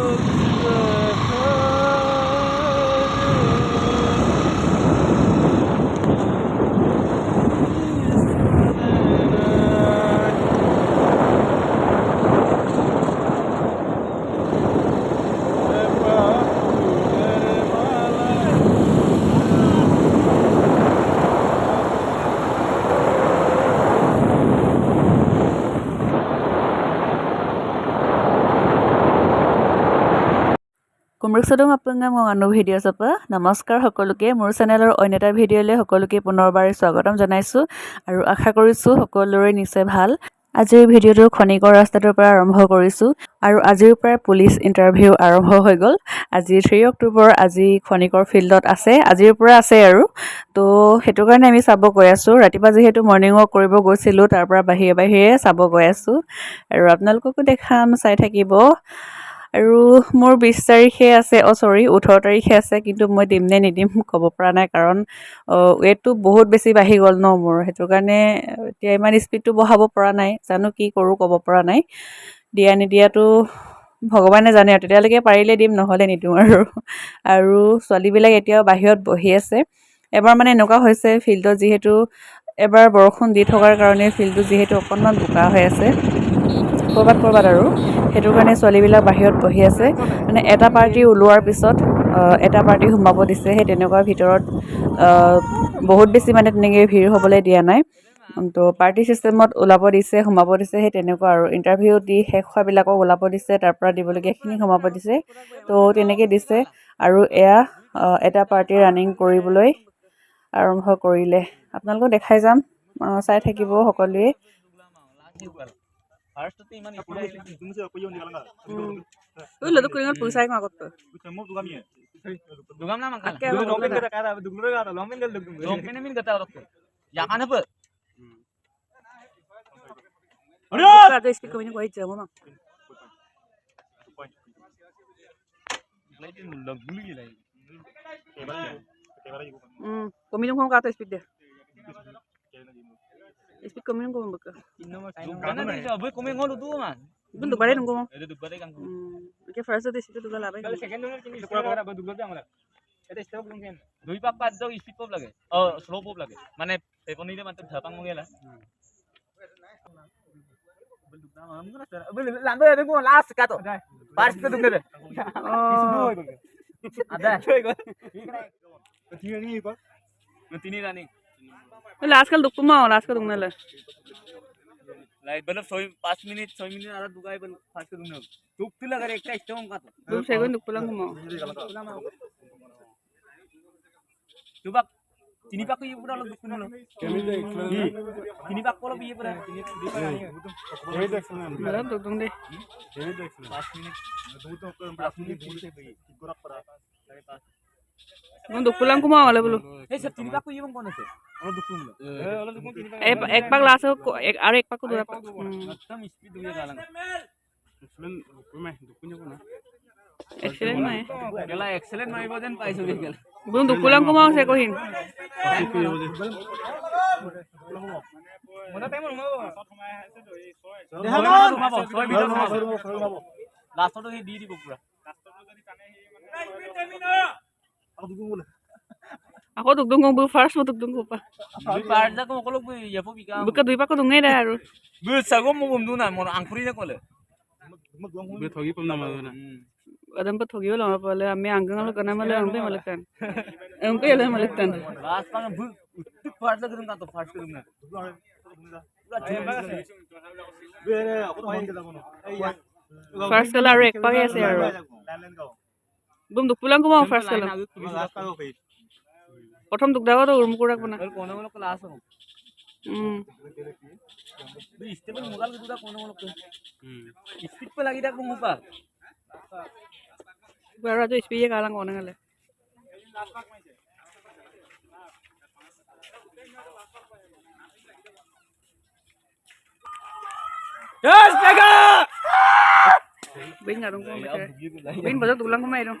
Oh, কুমৰুকচদং আপোনাক মঙানু ভিডিঅ'ছৰ পৰা নমস্কাৰ সকলোকে। মোৰ চেনেলৰ অন্য এটা ভিডিঅ'লৈ সকলোকে পুনৰবাৰ স্বাগতম জনাইছোঁ আৰু আশা কৰিছোঁ সকলোৰে নিশ্চয় ভাল। আজিৰ ভিডিঅ'টো খনিকৰ ৰাস্তাটোৰ পৰা আৰম্ভ কৰিছোঁ আৰু আজিৰ পৰা পুলিচ ইণ্টাৰভিউ আৰম্ভ হৈ গ'ল। আজি থ্ৰী অক্টোবৰ আজি খনিকৰ ফিল্ডত আছে আজিৰ পৰা আছে আৰু। তো সেইটো কাৰণে আমি চাব গৈ আছোঁ। ৰাতিপুৱা যিহেতু মৰ্ণিং ৱাক কৰিব গৈছিলোঁ তাৰ পৰা বাহিৰে বাহিৰে চাব গৈ আছোঁ। আৰু আপোনালোককো দেখাম চাই থাকিব। আৰু মোৰ বিছ তাৰিখে আছে অঁ চৰি ওঠৰ তাৰিখে আছে কিন্তু মই দিম নে নিদিম ক'ব পৰা নাই কাৰণ ৱেটটো বহুত বেছি বাঢ়ি গ'ল ন মোৰ। সেইটো কাৰণে এতিয়া ইমান স্পীডটো বঢ়াব পৰা নাই জানো কি কৰোঁ ক'ব পৰা নাই। দিয়া নিদিয়াটো ভগৱানে জানে আৰু তেতিয়ালৈকে পাৰিলে দিম নহ'লে নিদিওঁ আৰু। আৰু ছোৱালীবিলাক এতিয়াও বাহিৰত বহি আছে। এবাৰ মানে এনেকুৱা হৈছে ফিল্ডত যিহেতু এবাৰ বৰষুণ দি থকাৰ কাৰণে ফিল্ডটো যিহেতু অকণমান বোকা হৈ আছে। ক'ৰবাত ক'ৰবাত আৰু। সেইটো কাৰণে ছোৱালীবিলাক বাহিৰত বহি আছে। মানে এটা পাৰ্টি ওলোৱাৰ পিছত এটা পাৰ্টি সোমাব দিছে। সেই তেনেকুৱা ভিতৰত বহুত বেছি মানে তেনেকৈ ভিৰ হ'বলৈ দিয়া নাই। তো পাৰ্টি চিষ্টেমত ওলাব দিছে সোমাব দিছে সেই তেনেকুৱা আৰু। ইণ্টাৰভিউ দি শেষ হোৱাবিলাকক ওলাব দিছে তাৰ পৰা দিবলগীয়াখিনি সোমাব দিছে। তো তেনেকৈ দিছে আৰু এয়া এটা পাৰ্টি ৰানিং কৰিবলৈ আৰম্ভ কৰিলে। আপোনালোকক দেখাই যাম। চাই থাকিব সকলোৱে। harus tuh iman Lu lu keringat pulsa yang aku tuh. Kamu tuh kami ya. Dugam nama kan. Dugam lomin kata kata dugam lu kata lomin kan dugam. Lomin min kata orang tuh. Kan apa? Aduh. Kata speak kami kau aja mama. Hmm, kami nunggu kata speak deh. Speak kami nang kumang baka. Kana di sa boy kumi ngono tuwa man. Dun dugare nang kumang. Ede dugare kang kumang. Okay first this itu dugala bay. Kalau second dugare kini dugara bara dugara amala. Ede stroke lung ken. Dui pak pat dog speed pop lage. Oh slow pop lage. Mane pepon ile mantap dapang mongela. Lambe ada gua last kato. Paris itu dugare. Oh. Ada. Ada. Ini ini pak. Ini ini তিনি বলে বল lo dukun lo. Sini pak kalau ibu pura. Sini di pura ni. Mala duk dung deh. Pas minit. Pas minit sini pergi. Bun duk pulang ko mau wala bulu. Eh, sab Eh. Eh, ek are ek pak ko dua pak. Hmm, Macam speed dulu jalan. excellent na eh. Kela excellent mai badan pai sudah kela. Bun duk pulang ko mau sa ko hin. Mana time mau? Dehanon. Soy minit. Last tu di di pura. Ako duk dung ko bu first mo duk dung ko pa. Dui par ja ko kolok bu ya po bika. Buka dui pak ko dung deh aru. Bu sago mo bum duna mo angkuri na kole. Adam pa thogi wala ma pala ame anggang lo kana mala ampe malakan. Ampe yala malakan. Last pang bu utuk par ja gedung kanto first gedung na. First kala aru ek pak ase aru. Bum duk pulang ko mau first kala. প্রথম দুখ দাও তো উর্মুকু রাখব না কোন কোন class हो হুম du stable mogal du da kono kono speed pe lagi dak mo pa বারা তো স্পিয়ে কালাং কোনে গেলে yes pega bin ngarung ko macam bin badak tulang ko mai dong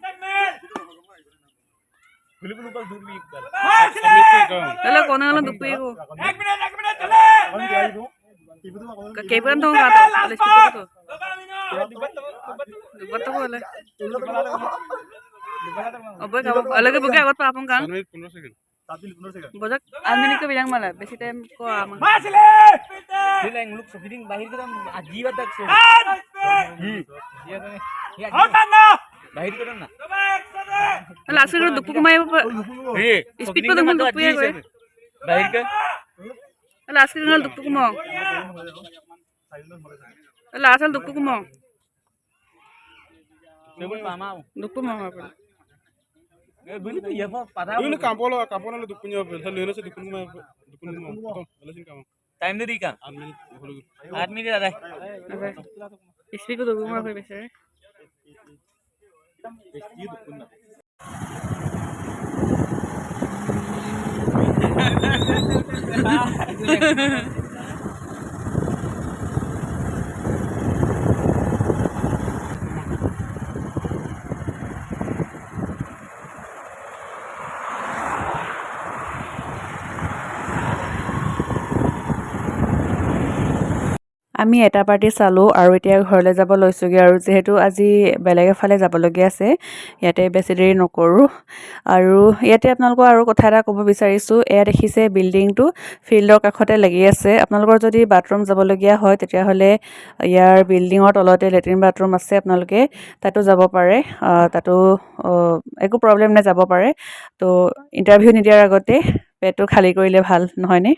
Belum belum pas dulu ikut. Dala ko na lang dupi ko. Kayak pulang tuh kata. Alis speed ko. Dubat ako wala. Obo kamu alage buke agot pa apong kang. Minute পনেরো second Eh, ko mo. Last al dupu ko mo. Sebut mama. Dupu mo apa? Eh, beli tu ya apa? Pada. এগুলো কাপড় কাপড় হলে দুকুনি হবে তাহলে লেনে সে তো বলেছেন কাম Time tu di kan. আট মিনিট হলো Aat minit ada. Okay. Speed ఇది ఉన్నది Ha ha. আমি এটা পাৰ্টি চালোঁ আৰু এতিয়া ঘৰলৈ যাব লৈছোঁগৈ আৰু যিহেতু আজি বেলেগ এফালে যাবলগীয়া আছে ইয়াতে বেছি দেৰি নকৰোঁ। আৰু ইয়াতে আপোনালোকক আৰু কথা এটা ক'ব বিচাৰিছোঁ এয়া দেখিছে বিল্ডিংটো ফিল্ডৰ কাষতে লাগি আছে। আপোনালোকৰ যদি বাথৰুম যাবলগীয়া হয় তেতিয়াহ'লে ইয়াৰ বিল্ডিঙৰ তলতে লেট্ৰিন বাথৰুম আছে আপোনালোকে তাতো যাব পাৰে। তাতো একো প্ৰব্লেম নাই যাব পাৰে। তো ইণ্টাৰভিউ নিদিয়াৰ আগতে পেটটো খালী কৰিলে ভাল নহয়নে?